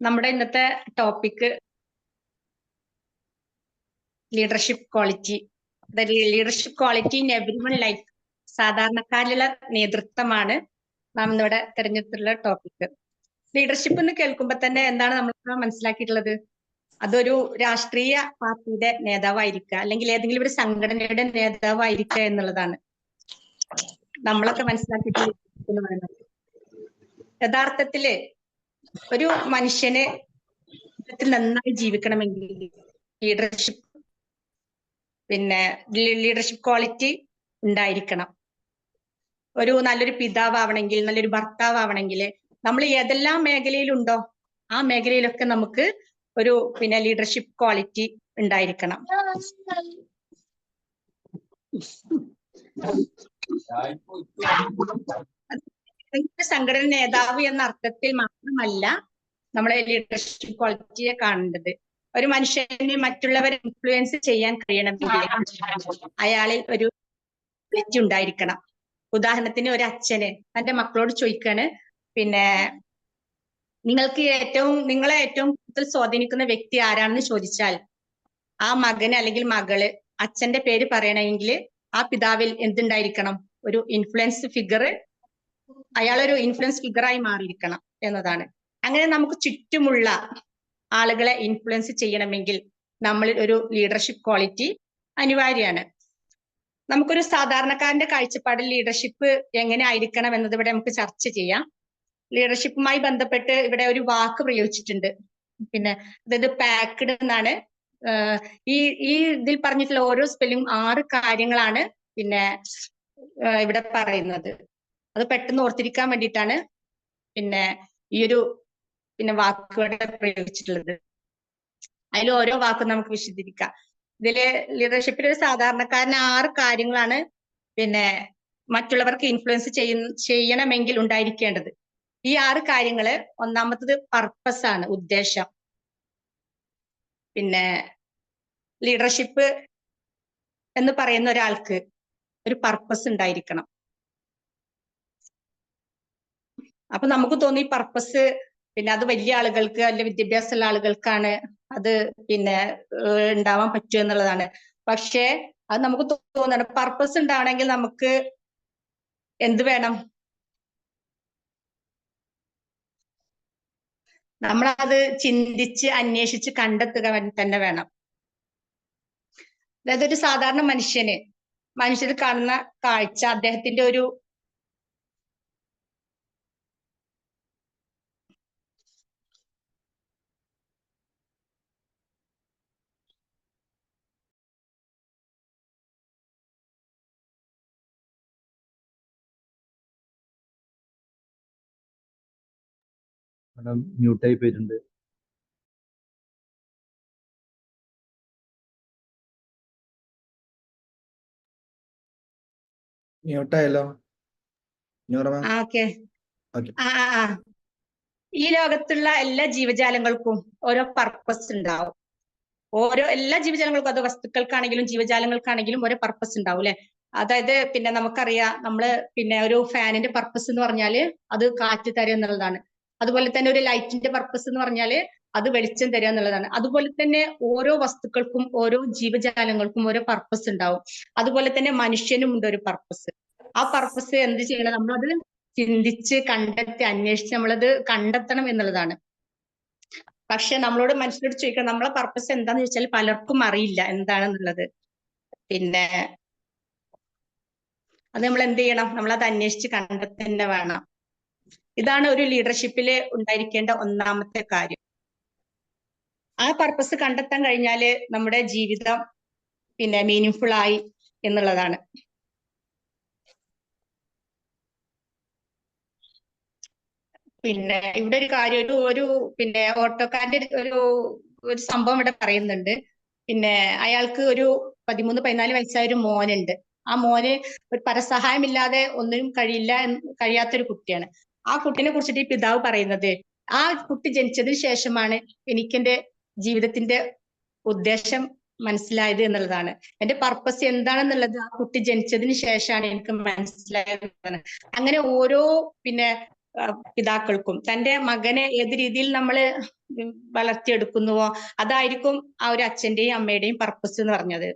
നമ്മുടെ ഇന്നത്തെ topic leadership quality leadership quality in every one life സാധാരണക്കാരിലുള്ള നേതൃത്വമാണ് നാം ഇന്നിവിടെ തിരഞ്ഞെടുത്തിട്ടുള്ള ടോപ്പിക് ലീഡർഷിപ്പ് എന്ന് കേൾക്കുമ്പോൾ തന്നെ എന്താണ് നമ്മൾ മനസ്സിലാക്കിയിട്ടുള്ളത്? അതൊരു രാഷ്ട്രീയ പാർട്ടിയുടെ നേതാവായിരിക്കുക അല്ലെങ്കിൽ ഏതെങ്കിലും ഒരു സംഘടനയുടെ നേതാവായിരിക്കുക എന്നുള്ളതാണ്. നമ്മളൊക്കെ മനസ്സിലാക്കിയിട്ടുള്ള പറയുന്നത്. യഥാർത്ഥത്തിൽ ഒരു മനുഷ്യനെ നന്നായി ജീവിക്കണമെങ്കിൽ ലീഡർഷിപ്പ് പിന്നെ ലീഡർഷിപ്പ് ക്വാളിറ്റി ഉണ്ടായിരിക്കണം. ഒരു നല്ലൊരു പിതാവാവണമെങ്കിൽ നല്ലൊരു ഭർത്താവ് ആവണമെങ്കിൽ നമ്മൾ ഏതെല്ലാം മേഖലയിലുണ്ടോ ആ മേഖലയിലൊക്കെ നമുക്ക് ഒരു പിന്നെ ലീഡർഷിപ്പ് ക്വാളിറ്റി ഉണ്ടായിരിക്കണം. സംഘടന നേതാവ് എന്ന അർത്ഥത്തിൽ മാത്രമല്ല നമ്മളെ ലീഡർഷിപ്പ് ക്വാളിറ്റിയെ കാണേണ്ടത്. ഒരു മനുഷ്യനെ മറ്റുള്ളവരെ ഇൻഫ്ലുവൻസ് ചെയ്യാൻ കഴിയണമെങ്കിൽ അയാളിൽ ഒരു ക്വാളിറ്റി ഉണ്ടായിരിക്കണം. ഉദാഹരണത്തിന് ഒരു അച്ഛന് തന്റെ മക്കളോട് ചോദിക്കാണ് പിന്നെ നിങ്ങൾക്ക് ഏറ്റവും നിങ്ങളെ ഏറ്റവും കൂടുതൽ സ്വാധീനിക്കുന്ന വ്യക്തി ആരാണെന്ന് ചോദിച്ചാൽ ആ മകന് അല്ലെങ്കിൽ മകൾ അച്ഛന്റെ പേര് പറയണമെങ്കിൽ ആ പിതാവിൽ എന്തുണ്ടായിരിക്കണം? ഒരു ഇൻഫ്ലുവൻസ് ഫിഗർ അയാളൊരു ഇൻഫ്ലുവൻസ് ഫിഗറായി മാറിയിരിക്കണം എന്നതാണ്. അങ്ങനെ നമുക്ക് ചുറ്റുമുള്ള ആളുകളെ ഇൻഫ്ലുവൻസ് ചെയ്യണമെങ്കിൽ നമ്മൾ ഒരു ലീഡർഷിപ്പ് ക്വാളിറ്റി അനിവാര്യമാണ്. നമുക്കൊരു സാധാരണക്കാരന്റെ കാഴ്ചപ്പാടിൽ ലീഡർഷിപ്പ് എങ്ങനെ ആയിരിക്കണം എന്നത് ഇവിടെ നമുക്ക് ചർച്ച ചെയ്യാം. ലീഡർഷിപ്പുമായി ബന്ധപ്പെട്ട് ഇവിടെ ഒരു വാക്ക് പ്രയോഗിച്ചിട്ടുണ്ട്. പിന്നെ അതായത് പാക്ക്ഡ് എന്നാണ്. ഈ ഈ ഇതിൽ പറഞ്ഞിട്ടുള്ള ഓരോ സ്പെല്ലിംഗ് ആറ് കാര്യങ്ങളാണ് പിന്നെ ഇവിടെ പറയുന്നത്. അത് പെട്ടെന്ന് ഓർത്തിരിക്കാൻ വേണ്ടിയിട്ടാണ് പിന്നെ ഈ ഒരു പിന്നെ വാക്കുകളെ പ്രയോഗിച്ചിട്ടുള്ളത്. അതിൽ ഓരോ വാക്കും നമുക്ക് വിശദീകരിക്കാം. ഇതിൽ ലീഡർഷിപ്പിൽ ഒരു സാധാരണക്കാരന് ആറ് കാര്യങ്ങളാണ് പിന്നെ മറ്റുള്ളവർക്ക് ഇൻഫ്ലുവൻസ് ചെയ്യുന്ന ചെയ്യണമെങ്കിൽ ഉണ്ടായിരിക്കേണ്ടത്. ഈ ആറ് കാര്യങ്ങൾ ഒന്നാമത്തത് പർപ്പസ് ആണ് ഉദ്ദേശം. പിന്നെ ലീഡർഷിപ്പ് എന്ന് പറയുന്ന ഒരാൾക്ക് ഒരു പർപ്പസ് ഉണ്ടായിരിക്കണം. അപ്പൊ നമുക്ക് തോന്നി പർപ്പസ് പിന്നെ അത് വലിയ ആളുകൾക്ക് അല്ലെ വിദ്യാഭ്യാസമുള്ള ആളുകൾക്കാണ് അത് പിന്നെ ഉണ്ടാവാൻ പറ്റുക എന്നുള്ളതാണ്. പക്ഷേ അത് നമുക്ക് തോന്നണം പർപ്പസ് ഉണ്ടാവണമെങ്കിൽ നമുക്ക് എന്ത് വേണം? നമ്മളത് ചിന്തിച്ച് അന്വേഷിച്ച് കണ്ടെത്തുക തന്നെ വേണം. അതായത് ഒരു സാധാരണ മനുഷ്യന് മനുഷ്യർ കാണുന്ന കാഴ്ച അദ്ദേഹത്തിന്റെ ഒരു മാഡം മ്യൂട്ടായി പോയിട്ടുണ്ട്. മ്യൂട്ടായല്ലോ ഈ ലോകത്തുള്ള എല്ലാ ജീവജാലങ്ങൾക്കും ഓരോ പർപ്പസ് ഉണ്ടാവും. ഓരോ എല്ലാ ജീവജാലങ്ങൾക്കും അത് വസ്തുക്കൾക്കാണെങ്കിലും ജീവജാലങ്ങൾക്കാണെങ്കിലും ഓരോ പർപ്പസ് ഉണ്ടാവും അല്ലെ? അതായത് പിന്നെ നമുക്കറിയാം നമ്മൾ പിന്നെ ഒരു ഫാനിന്റെ പർപ്പസ് എന്ന് പറഞ്ഞാൽ അത് കാറ്റ് തരുക എന്നുള്ളതാണ്. അതുപോലെ തന്നെ ഒരു ലൈറ്റിന്റെ പർപ്പസ് എന്ന് പറഞ്ഞാൽ അത് വെളിച്ചം തരിക എന്നുള്ളതാണ്. അതുപോലെ തന്നെ ഓരോ വസ്തുക്കൾക്കും ഓരോ ജീവജാലങ്ങൾക്കും ഓരോ പർപ്പസ് ഉണ്ടാവും. അതുപോലെ തന്നെ മനുഷ്യനും ഉണ്ട് ഒരു പർപ്പസ് ആ പർപ്പസ് എന്ത് ചെയ്യണം? നമ്മളത് ചിന്തിച്ച് കണ്ടെത്തി അന്വേഷിച്ച് നമ്മളത് കണ്ടെത്തണം എന്നുള്ളതാണ്. പക്ഷെ നമ്മളോട് മനുഷ്യരോട് ചോദിക്കണം നമ്മളെ പർപ്പസ് എന്താന്ന് ചോദിച്ചാൽ പലർക്കും അറിയില്ല എന്താണെന്നുള്ളത്. പിന്നെ അത് നമ്മൾ എന്ത് ചെയ്യണം? നമ്മളത് അന്വേഷിച്ച് കണ്ടെത്തന്നെ വേണം. ഇതാണ് ഒരു ലീഡർഷിപ്പിൽ ഉണ്ടായിരിക്കേണ്ട ഒന്നാമത്തെ കാര്യം. ആ പർപ്പസ് കണ്ടെത്താൻ കഴിഞ്ഞാൽ നമ്മുടെ ജീവിതം പിന്നെ മീനിങ്ഫുൾ ആയി എന്നുള്ളതാണ്. പിന്നെ ഇവിടെ ഒരു കാര്യം ഒരു ഒരു പിന്നെ ഓട്ടോക്കാരന്റെ ഒരു ഒരു സംഭവം ഇവിടെ പറയുന്നുണ്ട്. പിന്നെ അയാൾക്ക് ഒരു പതിമൂന്ന് പതിനാല് വയസ്സായ ഒരു മോനുണ്ട്. ആ മോന് ഒരു പരസഹായമില്ലാതെ ഒന്നിനും കഴിയില്ല കഴിയാത്തൊരു കുട്ടിയാണ്. ആ കുട്ടിനെ കുറിച്ചിട്ട് ഈ പിതാവ് പറയുന്നത്. ആ കുട്ടി ജനിച്ചതിന് ശേഷമാണ് എനിക്കെന്റെ ജീവിതത്തിന്റെ ഉദ്ദേശം മനസ്സിലായത് എന്നുള്ളതാണ്. എന്റെ പർപ്പസ് എന്താണെന്നുള്ളത് ആ കുട്ടി ജനിച്ചതിന് ശേഷമാണ് എനിക്ക് മനസ്സിലായത് അങ്ങനെ ഓരോ പിന്നെ പിതാക്കൾക്കും തന്റെ മകനെ ഏത് രീതിയിൽ നമ്മൾ വളർത്തിയെടുക്കുന്നുവോ അതായിരിക്കും ആ ഒരു അച്ഛന്റെയും അമ്മയുടെയും പർപ്പസ് എന്ന് പറഞ്ഞത്.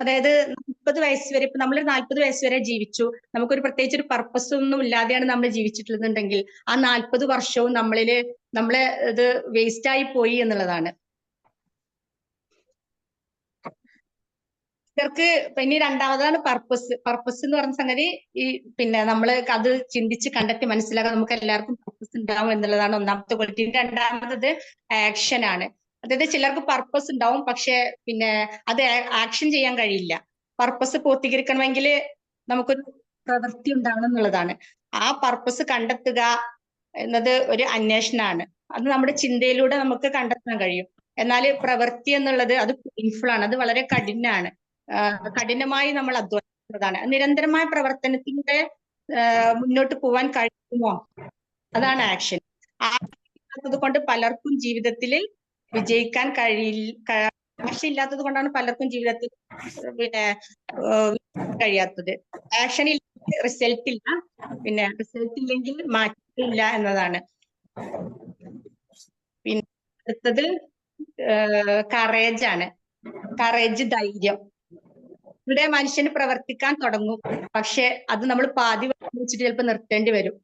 അതായത് നാൽപ്പത് വയസ്സ് വരെ ഇപ്പൊ നമ്മളൊരു നാല്പത് വയസ്സ് വരെ ജീവിച്ചു. നമുക്കൊരു പ്രത്യേകിച്ച് ഒരു പർപ്പസ് ഒന്നും ഇല്ലാതെയാണ് നമ്മൾ ജീവിച്ചിട്ടുള്ളതെന്നുണ്ടെങ്കിൽ ആ നാല്പത് വർഷവും നമ്മളിൽ നമ്മളെ ഇത് വേസ്റ്റ് ആയി പോയി എന്നുള്ളതാണ്. ഇവർക്ക് പിന്നെ രണ്ടാമതാണ് പർപ്പസ് പർപ്പസ് എന്ന് പറഞ്ഞ സംഗതി ഈ പിന്നെ നമ്മൾ അത് ചിന്തിച്ച് കണ്ടെത്തി മനസ്സിലാക്കാൻ നമുക്ക് എല്ലാവർക്കും പർപ്പസ് ഉണ്ടാവും എന്നുള്ളതാണ് ഒന്നാമത്തെ ക്വാളിറ്റി രണ്ടാമത്തത് ആക്ഷൻ ആണ്. അതായത് ചിലർക്ക് പർപ്പസ് ഉണ്ടാവും പക്ഷെ പിന്നെ അത് ആക്ഷൻ ചെയ്യാൻ കഴിയില്ല. പർപ്പസ് പൂർത്തീകരിക്കണമെങ്കിൽ നമുക്കൊരു പ്രവൃത്തി ഉണ്ടാവണം എന്നുള്ളതാണ്. ആ പർപ്പസ് കണ്ടെത്തുക എന്നത് ഒരു അന്വേഷണമാണ്. അത് നമ്മുടെ ചിന്തയിലൂടെ നമുക്ക് കണ്ടെത്താൻ കഴിയും. എന്നാൽ പ്രവൃത്തി എന്നുള്ളത് അത് പെയിൻഫുൾ ആണ്. അത് വളരെ കഠിനമാണ് കഠിനമായി നമ്മൾ അധ്വാനിക്കുന്നതാണ്. നിരന്തരമായ പ്രവർത്തനത്തിലൂടെ മുന്നോട്ട് പോവാൻ കഴിയുമോ? അതാണ് ആക്ഷൻ ആ കൊണ്ട് പലർക്കും ജീവിതത്തിൽ വിജയിക്കാൻ കഴിയില്ല ഇല്ലാത്തത് കൊണ്ടാണ് പലർക്കും ജീവിതത്തിൽ പിന്നെ കഴിയാത്തത്. ആക്ഷൻ ഇല്ലെങ്കിൽ റിസൾട്ട് ഇല്ല. പിന്നെ റിസൾട്ട് ഇല്ലെങ്കിൽ മാറ്റില്ല എന്നതാണ്. പിന്നെ അടുത്തത് കറേജ് ആണ്. കറേജ് ധൈര്യം. ഇവിടെ മനുഷ്യന് പ്രവർത്തിക്കാൻ തുടങ്ങും. പക്ഷെ അത് നമ്മൾ പാതി വെച്ചിട്ട് ചിലപ്പോൾ നിർത്തേണ്ടി വരും.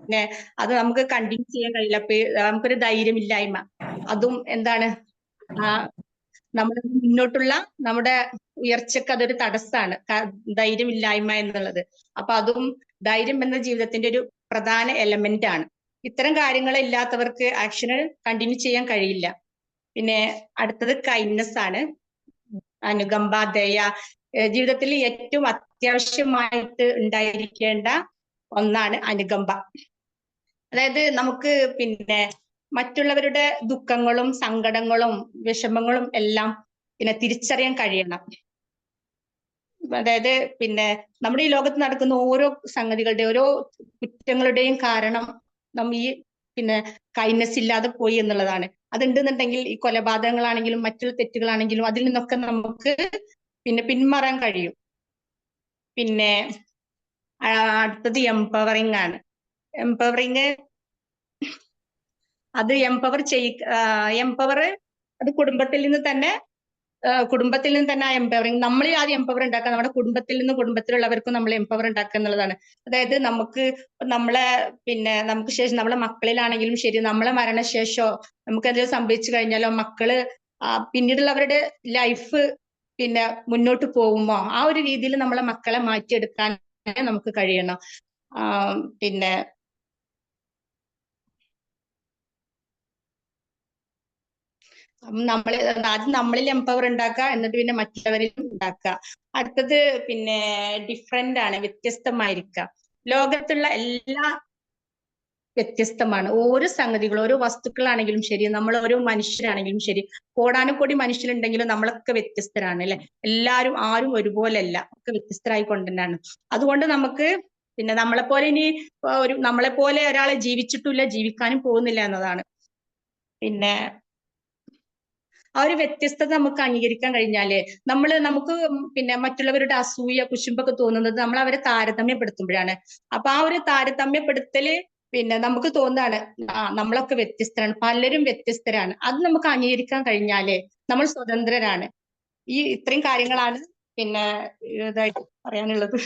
പിന്നെ അത് നമുക്ക് കണ്ടിന്യൂ ചെയ്യാൻ കഴിയില്ല. നമുക്കൊരു ധൈര്യമില്ലായ്മ. അതും എന്താണ്? നമ്മൾ മുന്നോട്ടുള്ള നമ്മുടെ ഉയർച്ചക്ക് അതൊരു തടസ്സാണ്. ധൈര്യം ധൈര്യമില്ലായ്മ എന്നുള്ളത്. അപ്പൊ അതും ധൈര്യം എന്ന ജീവിതത്തിന്റെ ഒരു പ്രധാന എലമെന്റ് ആണ്. ഇത്തരം കാര്യങ്ങൾ ഇല്ലാത്തവർക്ക് ആക്ഷന് കണ്ടിന്യൂ ചെയ്യാൻ കഴിയില്ല. പിന്നെ അടുത്തത് കൈൻഡ്നസ് ആണ്. അനുകമ്പ ദയ. ജീവിതത്തിൽ ഏറ്റവും അത്യാവശ്യമായിട്ട് ഉണ്ടായിരിക്കേണ്ട ഒന്നാണ് അനുകമ്പ. അതായത് നമുക്ക് പിന്നെ മറ്റുള്ളവരുടെ ദുഃഖങ്ങളും സങ്കടങ്ങളും വിഷമങ്ങളും എല്ലാം പിന്നെ തിരിച്ചറിയാൻ കഴിയണം. അതായത് പിന്നെ നമ്മുടെ ഈ ലോകത്ത് നടക്കുന്ന ഓരോ സംഗതികളുടെ ഓരോ കുറ്റങ്ങളുടെയും കാരണം നമ്മ ഈ പിന്നെ കൈനസ് ഇല്ലാതെ പോയി എന്നുള്ളതാണ്. അതുണ്ടെന്നുണ്ടെങ്കിൽ ഈ കൊലപാതകങ്ങളാണെങ്കിലും മറ്റുള്ള തെറ്റുകളാണെങ്കിലും അതിൽ നിന്നൊക്കെ നമുക്ക് പിന്നെ പിന്മാറാൻ കഴിയും. പിന്നെ അടുത്തത് എംപവറിങ് ആണ്. എംപവറിങ് അത് എംപവർ ചെയ് എംപവർ അത് കുടുംബത്തിൽ നിന്ന് തന്നെ കുടുംബത്തിൽ നിന്ന് തന്നെ ആ എംപവറിങ് നമ്മൾ ആ എംപവർ ഉണ്ടാക്കുക നമ്മുടെ കുടുംബത്തിൽ നിന്ന് കുടുംബത്തിലുള്ളവർക്കും നമ്മൾ എംപവർ ഉണ്ടാക്കുക എന്നുള്ളതാണ്. അതായത് നമുക്ക് നമ്മളെ പിന്നെ നമുക്ക് ശേഷം നമ്മളെ മക്കളിലാണെങ്കിലും ശരി നമ്മളെ മരണശേഷമോ നമുക്ക് എന്തെങ്കിലും സംഭവിച്ചു കഴിഞ്ഞാലോ മക്കൾ പിന്നീടുള്ളവരുടെ ലൈഫ് പിന്നെ മുന്നോട്ട് പോകുമോ? ആ ഒരു രീതിയിൽ നമ്മളെ മക്കളെ മാറ്റിയെടുക്കാൻ നമുക്ക് കഴിയണം. പിന്നെ നമ്മൾ ആദ്യം നമ്മളിൽ എംപവർ ഉണ്ടാക്കുക എന്നിട്ട് പിന്നെ മറ്റുള്ളവരിലും ഉണ്ടാക്കുക. അടുത്തത് പിന്നെ ഡിഫറെന്റ് ആണ് വ്യത്യസ്തമായിരിക്കുക. ലോകത്തുള്ള എല്ലാ വ്യത്യസ്തമാണ്. ഓരോ സംഗതികളും ഓരോ വസ്തുക്കളാണെങ്കിലും ശരി നമ്മൾ ഓരോ മനുഷ്യരാണെങ്കിലും ശരി കോടാനുകോടി മനുഷ്യരുണ്ടെങ്കിലും നമ്മളൊക്കെ വ്യത്യസ്തരാണ് അല്ലെ? എല്ലാരും ആരും ഒരുപോലെയല്ല ഒക്കെ വ്യത്യസ്തരായി കൊണ്ട് തന്നെയാണ് അതുകൊണ്ട് നമുക്ക് പിന്നെ നമ്മളെ പോലെ ഇനി ഒരു നമ്മളെ പോലെ ഒരാളെ ജീവിച്ചിട്ടില്ല ജീവിക്കാനും പോകുന്നില്ല എന്നതാണ്. പിന്നെ ആ ഒരു വ്യത്യസ്തത നമുക്ക് അംഗീകരിക്കാൻ കഴിഞ്ഞാൽ നമ്മൾ നമുക്ക് പിന്നെ മറ്റുള്ളവരുടെ അസൂയ കുശുമ്പൊക്കെ തോന്നുന്നത് നമ്മൾ അവരെ താരതമ്യപ്പെടുത്തുമ്പോഴാണ്. അപ്പൊ ആ ഒരു താരതമ്യപ്പെടുത്തൽ പിന്നെ നമുക്ക് തോന്നാണ് ആ നമ്മളൊക്കെ വ്യത്യസ്തരാണ് പലരും വ്യത്യസ്തരാണ്. അത് നമുക്ക് അംഗീകരിക്കാൻ കഴിഞ്ഞാൽ നമ്മൾ സ്വതന്ത്രരാണ്. ഈ ഇത്രയും കാര്യങ്ങളാണ് പിന്നെ ഇതായിട്ട് പറയാനുള്ളത്.